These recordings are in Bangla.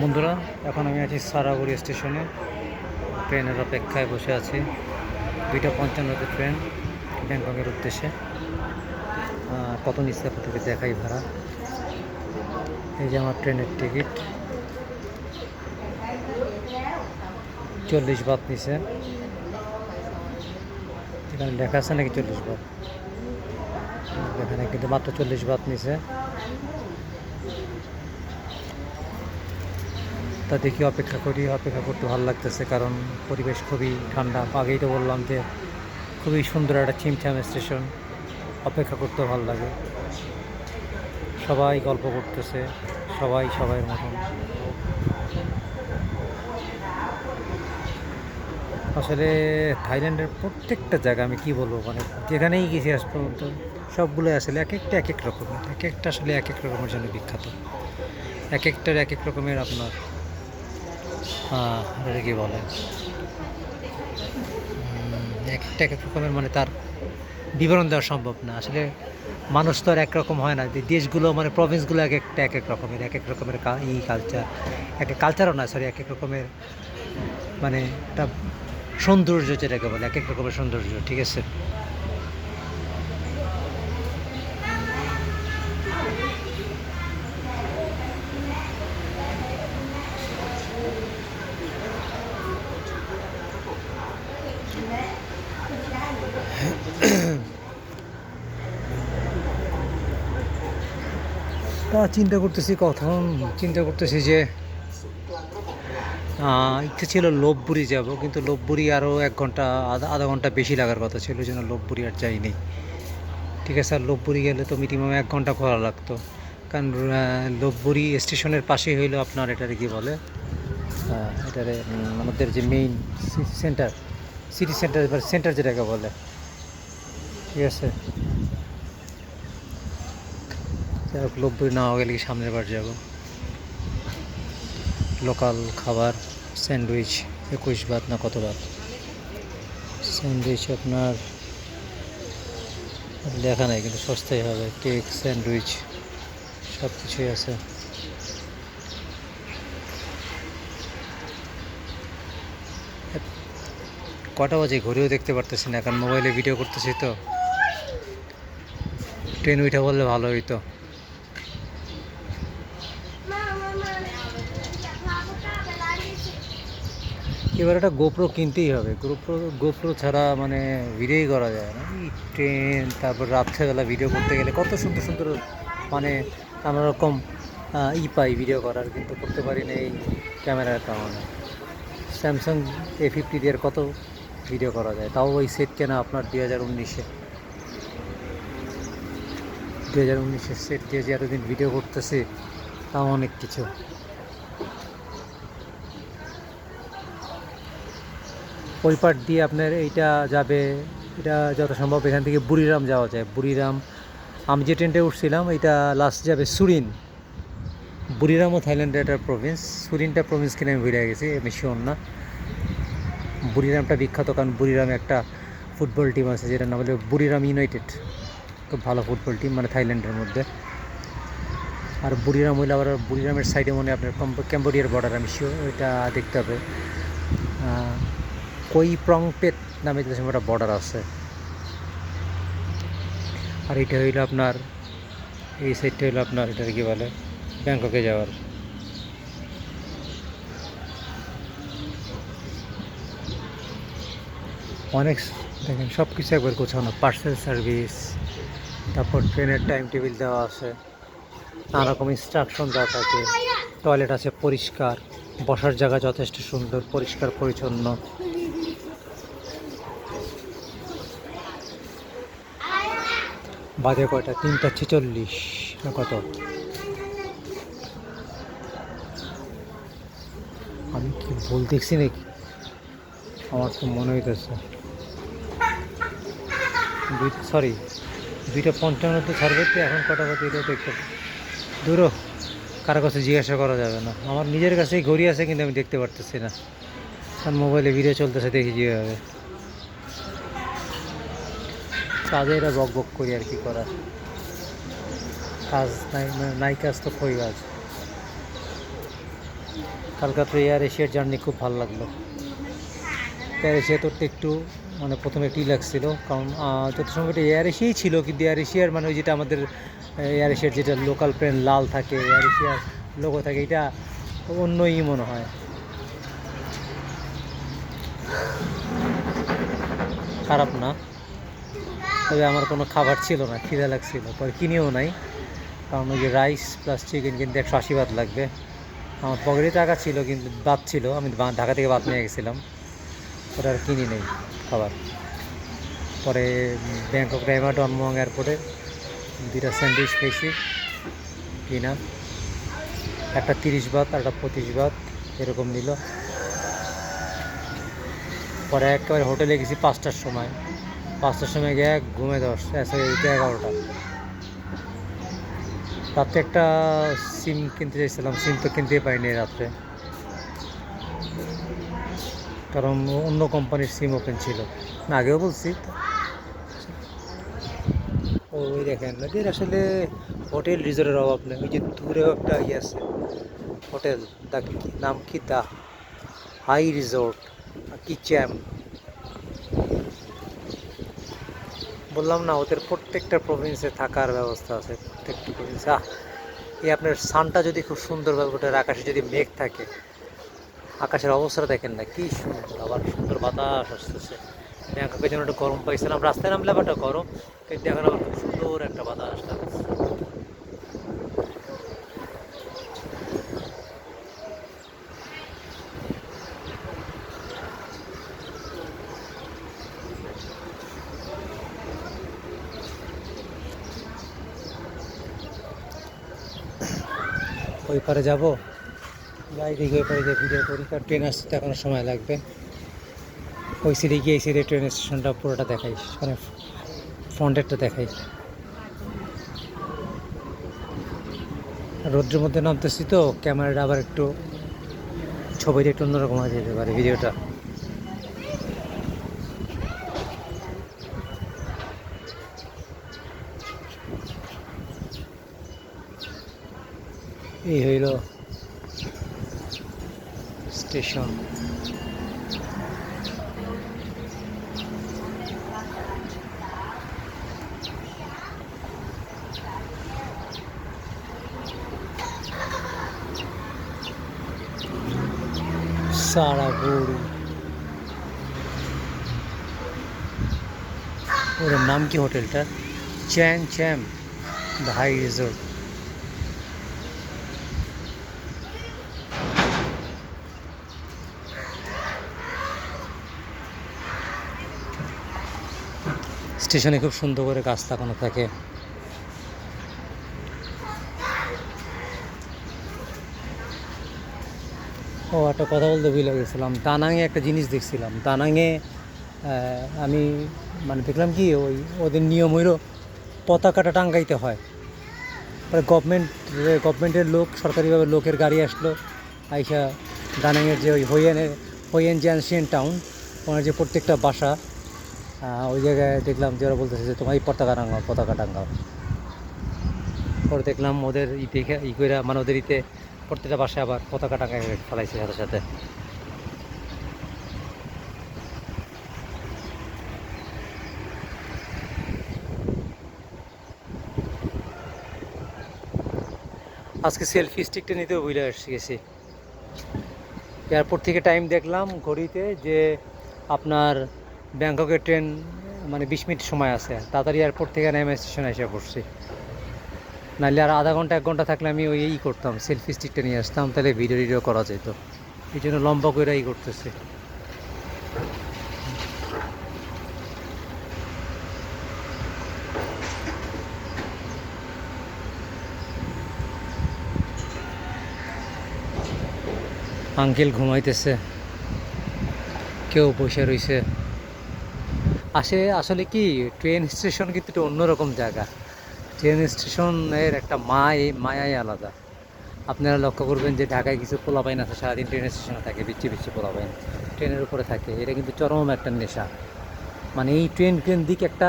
বন্ধুরা, এখন আমি আছি সারাগুড়ি স্টেশনে। ট্রেনের অপেক্ষায় বসে আছি। দুইটা পঞ্চান্নতে ট্রেন ব্যাংককের উদ্দেশ্যে। কত নিচ্ছে আপনাদেরকে দেখাই ভাড়া। এই যে আমার ট্রেনের টিকিট। চল্লিশ বাত নিছে। এখানে লেখা আছে নাকি চল্লিশ বাত এখানে কিন্তু মাত্র চল্লিশ বাত নিছে। তা দেখি অপেক্ষা করি, অপেক্ষা করতে ভালো লাগতেছে কারণ পরিবেশ খুবই ঠান্ডা। আগেই তো বললাম যে খুবই সুন্দর একটা ছিমছাম স্টেশন, অপেক্ষা করতে ভালো লাগে। সবাই গল্প করতেছে, সবাই সবাইয়ের মতন। আসলে থাইল্যান্ডের প্রত্যেকটা জায়গা আমি কি বলব মানে যেখানেই গেছি আজ পর্যন্ত সবগুলো আসলে এক একটা এক এক রকমের, এক একটা আসলে এক এক রকমের জন্য বিখ্যাত। এক একটার এক এক রকমের আপনার কি বলে। এক একটা এক রকমের মানে তার বিবরণ দেওয়া সম্ভব না। আসলে মানুষ তো আর একরকম হয় না। দেশগুলো মানে প্রভিন্সগুলো এক একটা, এক এক রকমের, এক এক রকমের ই কালচার এক এক কালচারও না সরি এক এক রকমের মানে একটা সৌন্দর্য যেটাকে বলে, এক এক রকমের সৌন্দর্য, ঠিক আছে? তা চিন্তা করতেছি কখন চিন্তা করতেছি যে ইচ্ছে ছিল লোভবুরি যাব কিন্তু লোভবুরি আরও এক ঘণ্টা আধা আধা ঘণ্টা বেশি লাগার কথা ছিল ওই জন্য লোভবুরি আর যাইনি। ঠিক আছে আর লোভবুরি গেলে তো মিনিমাম এক ঘণ্টা খোলা লাগতো। কারণ আহ, লোভবুরি স্টেশনের পাশেই হইল আপনার এটারে কি বলে এটারে আমাদের যে main city centre city centre centre যেটাকে বলে। ঠিক আছে? যাই হোক লোভবুরি না হয়ে গেলে সামনের বার যাব? লোকাল খাবার, স্যান্ডউইচ, একুশ বাত না কত বাত স্যান্ডউইচ আপনার লেখা নাই, কিন্তু সস্তাই হবে। কেক, স্যান্ডউইচ সব কিছুই আছে। কটা বাজে? ঘুরেও দেখতে পারতেছি না কারণ মোবাইলে ভিডিও করতেছি তো। ট্রেন উঠা বললে ভালো হইতো। এবার একটা গোপ্রো কিনতেই হবে। গোপ্রো গোপ্রো ছাড়া মানে ভিডিওই করা যায় না। এই ট্রেন তারপর রাত্রেবেলা ভিডিও করতে গেলে কত সুন্দর সুন্দর মানে নানা রকম ই পাই ভিডিও করার, কিন্তু করতে পারি না এই ক্যামেরার কারণে। স্যামসাং এ ফিফটি দিয়ে কত ভিডিও করা যায়? তাও ওই সেট কেনা আপনার দুই হাজার উনিশে। দু হাজার উনিশের সেট দিয়ে যে এতদিন ভিডিও করতেছি, তাও অনেক কিছু। ওই পার দিয়ে আপনার এইটা যাবে, এটা যত সম্ভব এখান থেকে বুড়িরাম যাওয়া যায়, বুড়িরাম। আমি যে ট্রেনটা উঠছিলাম এটা লাস্ট যাবে সুরিন। বুড়িরামও থাইল্যান্ডের একটা প্রভিন্স সুরিনটা প্রভিন্স কিনে আমি ভুলে গেছি, আমি শিওর না। বুড়িরামটা বিখ্যাত, কারণ বুড়িরামে একটা ফুটবল টিম আছে যেটা নাম হলো বুড়িরাম ইউনাইটেড। খুব ভালো ফুটবল টিম মানে থাইল্যান্ডের মধ্যে। আর বুড়িরাম হইলে আবার বুড়িরামের সাইডে মনে আপনার ক্যাম্বোডিয়ার বর্ডার আমি শিওর ওইটা দেখতে হবে। আহ, কই প্রংপেট নামে যে একটা বর্ডার আছে। আর এটা হইল আপনার এই সাইডটা হইল আপনার এটা কি বলে ব্যাংককে যাওয়ার। অনেক দেখেন সব কিছু একবার গোছানো পার্সেল সার্ভিস তারপর ট্রেনের টাইম টেবিল দেওয়া আছে। নানা রকম ইনস্ট্রাকশন দেওয়া থাকে। টয়লেট আছে পরিষ্কার বসার জায়গা যথেষ্ট সুন্দর পরিষ্কার পরিচ্ছন্ন। বাজে কয়টা? তিনটা ছেচল্লিশ না কত? আমি কি ভুল দেখছি নাকি? আমার তো মনে হইতেছে। দুই সরি দুইটা পঞ্চান্নতে ছাড়বে তো, এখন কটা বাজে এটাও দেখতে দূরও কারও কাছে জিজ্ঞাসা করা যাবে না। আমার নিজের কাছেই ঘড়ি আছে কিন্তু আমি দেখতে পারতেছি না। কারণ মোবাইলে ভিডিও চলতেছে দেখি যেভাবে কাজে এরা বক বক করি আর কি করার। কাজ নাই নাই কাজ তো কই কাজ কালকাতা এয়ার এশিয়ার জার্নি খুব ভালো লাগল। এয়ার এশিয়া তো একটু মানে প্রথমে একটু লাগছিল কারণ যত সময় এটা এয়ার এশিয়াই ছিল, কিন্তু এয়ার এশিয়ার মানে ওই যেটা আমাদের এয়ার এশিয়ার যেটা লোকাল প্লেন লাল থাকে এয়ার এশিয়ার লোগো থাকে, এটা অন্যই মনে হয়। খারাপ না। তবে আমার কোনো খাবার ছিল না, খিদে লাগছিল। পরে কিনেও নাই। কারণ ওই যে রাইস প্লাস চিকেন কিন্তু একশো আশি বাদ লাগবে। আমার পকেটে টাকা ছিল, কিন্তু বাদ ছিল। আমি ঢাকা থেকে বাদ নিয়ে গেছিলাম। পরে আর কিনি নেই খাবার। পরে ব্যাংকক ডাইমা ডনমং এয়ারপোর্টে দুইটা স্যান্ডউইচ খেয়েছি, কিনা। একটা তিরিশ বাত আর একটা পঁচিশ বাত এরকম নিল। পরে একেবারে হোটেলে গেছি পাঁচটার সময়। পাঁচটার সময় গিয়ে ঘুমে দশ সরি এগারোটা। রাত্রে একটা সিম কিনতে চাইছিলাম, সিম তো কিনতেই পারিনি রাত্রে। কারণ অন্য কোম্পানির সিম ওপেন ছিল। না, আগেও বলছি। ওই দেখেন এদের আসলে হোটেল রিসোর্টের অভাব নেই। ওই যে দূরেও একটা ইয়ে আছে, হোটেল দা নাম কি দা হাই রিসোর্ট কি চ্যাম বললাম না, ওদের প্রত্যেকটা প্রভিন্সে থাকার ব্যবস্থা আছে, প্রত্যেকটা প্রভিন্স আহ, এই আপনার সানটা যদি খুব সুন্দরভাবে ওঠে আকাশে যদি মেঘ থাকে, আকাশের অবস্থা দেখেন না, কী সুন্দর, আবার সুন্দর বাতাস আসতেছে। ব্যাংককের জন্য একটু গরম পাইছিলাম, রাস্তায় নামলে আবার গরম, কিন্তু এখন আবার খুব সুন্দর একটা বাতাস লাগছে ওই পারে যাব। যাই গিয়ে ওই পারে গিয়ে ভিডিও করি, কারণ ট্রেন আসতে তো এখনও সময় লাগবে। ওই সিটে গিয়ে এই সিটে ট্রেন স্টেশনটা পুরোটা দেখাই মানে ফ্রন্টেরটা দেখাই। রোদ্রের মধ্যে নামতেছি তো, ক্যামেরাটা আবার একটু, ছবিটা একটু অন্যরকম হয়ে যেতে পারে ভিডিওটা এই হইল স্টেশন সারাগুড়ি ওর নাম কি হোটেলটা Chang Cham the high resort স্টেশনে খুব সুন্দর করে গাছ লাগানো থাকে। ও, একটা কথা বলতে ভুলে গেছিলাম। দানাঙে একটা জিনিস দেখছিলাম। দানাঙে আমি মানে দেখলাম কি, ওই, ওদের নিয়ম হইল পতাকাটা টাঙ্গাইতে হয়। পরে গভর্নমেন্ট গভর্নমেন্টের লোক, সরকারিভাবে লোকের গাড়ি আসলো, আইসা দানাঙের যে ওই হইয়েনের হইয়েন যে অ্যানশিয়েন্ট টাউন, ওনার যে প্রত্যেকটা বাসা ওই জায়গায় দেখলাম যে ওরা বলতেছে যে তোমার এই পতাকা টাঙ্গাও পতাকা টাঙ্গাও পরে দেখলাম ওদের ই দেখে, ই করে মানে ওদের ইতে প্রত্যেকটা বাসায় আবার পতাকা টাঙ্গায় ফেলাইছে সাথে সাথে। আজকে সেলফি স্টিকটা নিতেও বুঝলে এসে গেছি। এয়ারপোর্ট থেকে টাইম দেখলাম ঘড়িতে যে আপনার ব্যাংককের ট্রেন মানে বিশ মিনিট সময় আছে। তাড়াতাড়ি এয়ারপোর্ট থেকে নেমে স্টেশনে এসে পড়ছি। নাহলে আর আধা ঘণ্টা, এক ঘণ্টা থাকলে আমি ওই ই করতাম সেলফি স্টিকটা নিয়ে আসতাম, তাহলে ভিডিও টিডিও করা যেত। এই জন্য লম্বা করে ই করতেছি। আঙ্কেল ঘুমাইতেছে। কেউ বসে রইছে। আসে আসলে কি ট্রেন স্টেশন কিন্তু একটু অন্যরকম জায়গা। ট্রেন স্টেশনের একটা মায় মায়াই আলাদা। আপনারা লক্ষ্য করবেন যে ঢাকায় কিছু পোলাপাইন আছে, সারাদিন ট্রেন স্টেশনে থাকে, বিচ্ছি বিচ্ছি পোলাপাইন। ট্রেনের উপরে থাকে, এটা কিন্তু চরম একটা নেশা। মানে এই ট্রেন দিক একটা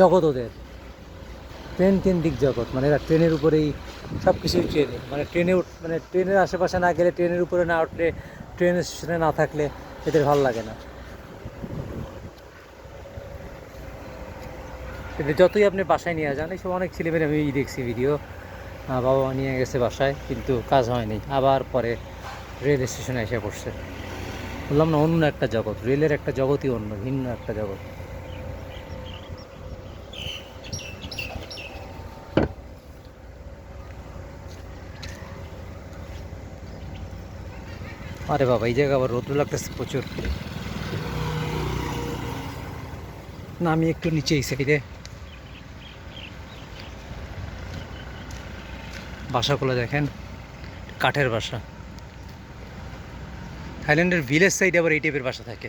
জগৎ ওদের। ট্রেন কেন্দ্রিক জগৎ মানে এরা ট্রেনের উপরেই সব কিছুই ট্রেনে মানে ট্রেনে মানে ট্রেনের আশেপাশে না গেলে ট্রেনের উপরে না উঠলে ট্রেন স্টেশনে না থাকলে এদের ভালো লাগে না। কিন্তু যতই আপনি বাসায় নিয়ে যান, এইসব অনেক ছেলেমেয়ে আমি দেখছি ভিডিও বাবা নিয়ে গেছে বাসায়, কিন্তু কাজ হয়নি। আবার পরে রেল স্টেশনে এসে পড়ছে। বললাম, না, অন্য একটা জগৎ রেলের একটা জগতই অন্য, ভিন্ন একটা জগৎ। আরে বাবা, এই জায়গা আবার রৌদ্র লাগতেছে প্রচুর। না, আমি একটু নিচে এই সাইডে বাসাগুলো দেখেন কাঠের বাসা। থাইল্যান্ডের ভিলেজ সাইডে আবার এই টাইপের বাসা থাকে।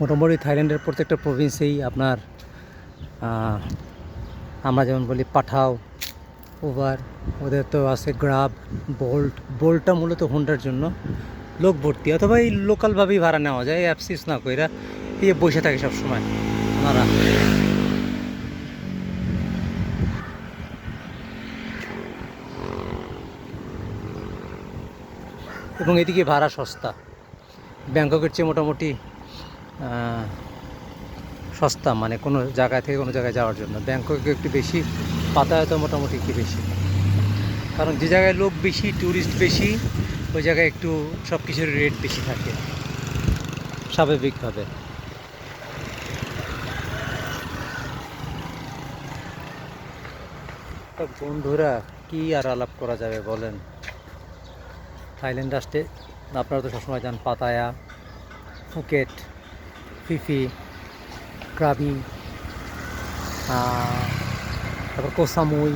মোটামুটি থাইল্যান্ডের প্রত্যেকটা প্রভিন্সেই আপনার আমরা যেমন বলি পাঠাও ওভার ওদের তো আছে গ্রাব, বোল্ট, বোল্টটা মূলত হোন্ডার জন্য লোক ভর্তি, অথবা এই লোকালভাবেই ভাড়া নেওয়া যায় অ্যাপসিস না কইরা এই বসে থাকে সবসময় ওনারা। এবং এদিকে ভাড়া সস্তা। ব্যাংককের চেয়ে মোটামুটি সস্তা মানে কোনো জায়গা থেকে কোনো জায়গায় যাওয়ার জন্য। ব্যাংককে একটু বেশি পাতায়াত মোটামুটি একটু বেশি। কারণ যে জায়গায় লোক বেশি ট্যুরিস্ট বেশি, ওই জায়গায় একটু সব কিছুর রেট বেশি থাকে। স্বাভাবিকভাবে। বন্ধুরা, কি আর আলাপ করা যাবে বলেন? থাইল্যান্ড রাষ্ট্রে আপনারা তো সবসময় যান পাতায়া, ফুকেট ফিফি ক্রাবি তারপর কোসামুই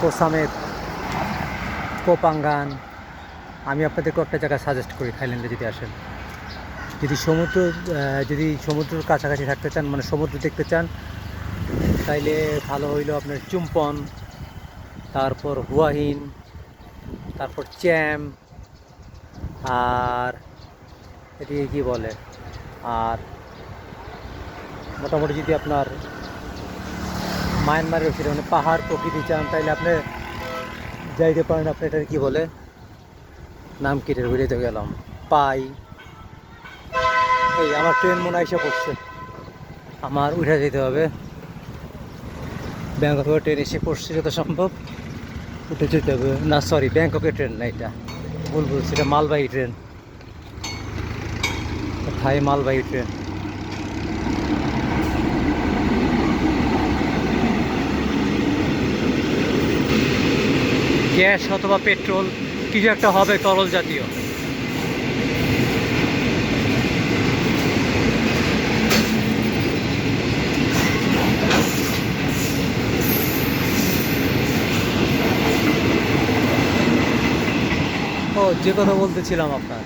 কোসামেত কোপাঙ্গান। আমি আপনাদের কয়েকটা জায়গা সাজেস্ট করি, থাইল্যান্ডে যদি আসেন। যদি সমুদ্র যদি সমুদ্রের কাছাকাছি থাকতে চান মানে সমুদ্র দেখতে চান, তাইলে ভালো হইল আপনার চুম্পন, তারপর হুয়াহিন, তারপর চ্যাম, আর এদিকে কী বলে? আর মোটামুটি যদি আপনার মায়ানমারের ওখানে মানে পাহাড় প্রকৃতি চান তাহলে আপনি যাইতে পারেন। আপনি এটার কী বলে? নাম কেটে বেরিয়ে গেলাম। পাই। এই, আমার ট্রেন মনে এসে পড়ছে। আমার উঠে যেতে হবে। ব্যাংককের ট্রেন এসে পড়ছে যত সম্ভব। উঠে যেতে হবে। না সরি ব্যাংককের ট্রেন না এটা। ভুল বলছি, এটা মালবাহী ট্রেন। থাই মালবাহী ট্রেন গ্যাস অথবা পেট্রোল, কিছু একটা হবে তরল জাতীয়। ও, যে কথা বলতেছিলাম আপনার।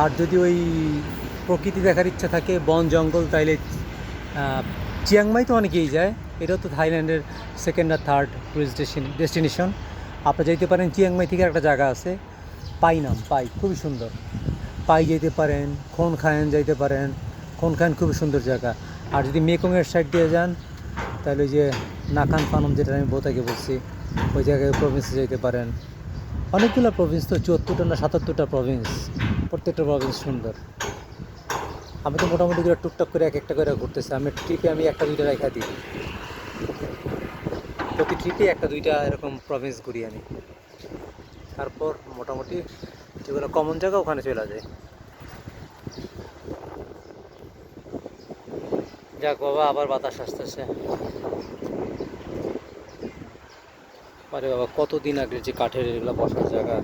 আর যদি ওই প্রকৃতি দেখার ইচ্ছা থাকে, বন, জঙ্গল, তাইলে চিয়াংমাই তো অনেকেই যায়। এটাও তো থাইল্যান্ডের সেকেন্ড আর থার্ড টুরিস্ট ডেস্টিনেশন আপনি যাইতে পারেন, চিয়াংমাই থেকে একটা জায়গা আছে, পাই নাম, পাই, খুবই সুন্দর। পাই যেতে পারেন খন খায়ন যাইতে পারেন খন খায়ন খুবই সুন্দর জায়গা। আর যদি মেকংয়ের সাইড দিয়ে যান তাহলে ওই যে নাকান ফানম যেটা আমি বোতাকে বলছি, ওই জায়গায় প্রভিন্সে যেতে পারেন। অনেকগুলো প্রভিন্স তো, চুয়াত্তরটা না সাতাত্তরটা প্রভিন্স প্রত্যেকটা প্রভিন্স সুন্দর। আমি তো মোটামুটি করে টুকটাক করে এক একটা করে ঘুরতেছি। আমি ট্রিপে আমি একটা, দুইটা রেখা দিই। প্রতি ট্রিপে একটা, দুইটা এরকম প্রভিন্স ঘুরি আমি। তারপর মোটামুটি যেগুলো কমন জায়গা ওখানে চলে যায় যাক বাবা, আবার বাতাস আসতেছে। আরে বাবা, কতদিন আগে যে কাঠের এগুলো বসার জায়গা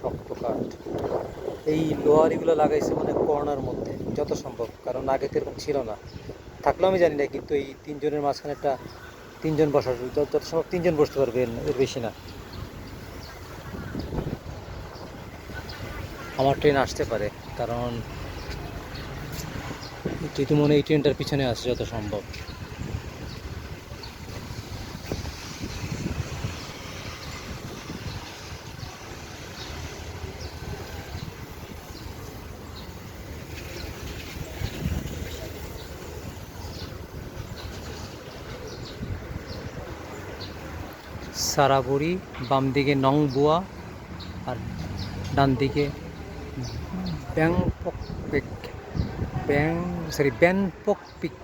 শক্ত কাঠ। এই লোহার এগুলো লাগাইছে মানে কর্নার মধ্যে। যত সম্ভব, কারণ আগে তো এরকম ছিল না। থাকলেও আমি জানি না, কিন্তু এই তিনজনের মাঝখানে একটা তিনজন বসার যত সম্ভব তিনজন বসতে পারবে এর বেশি না। আমার ট্রেন আসতে পারে, কারণ তুই তো মনে এই ট্রেনটার পিছনে আসছে যত সম্ভব। সারাবড়ি বাম দিকে নংবুয়া আর ডান দিকে Bangpak peak, Bang sorry Banpak peak.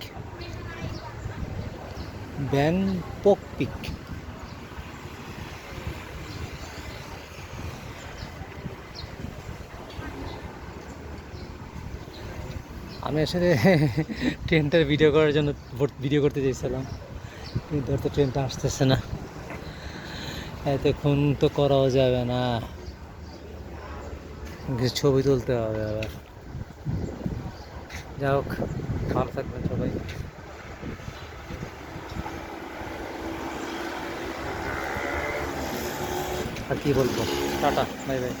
Banpak peak. আমি আসলে ট্রেনটার ভিডিও করার জন্য ভিডিও করতে চাইছিলাম, কিন্তু ট্রেনটা আসতেছে না। এতক্ষণ তো করাও যাবে না। ছবি তুলতে হবে আবার। যাই হোক, ভালো থাকবেন সবাই। আর কি বলব? Tata, bye bye.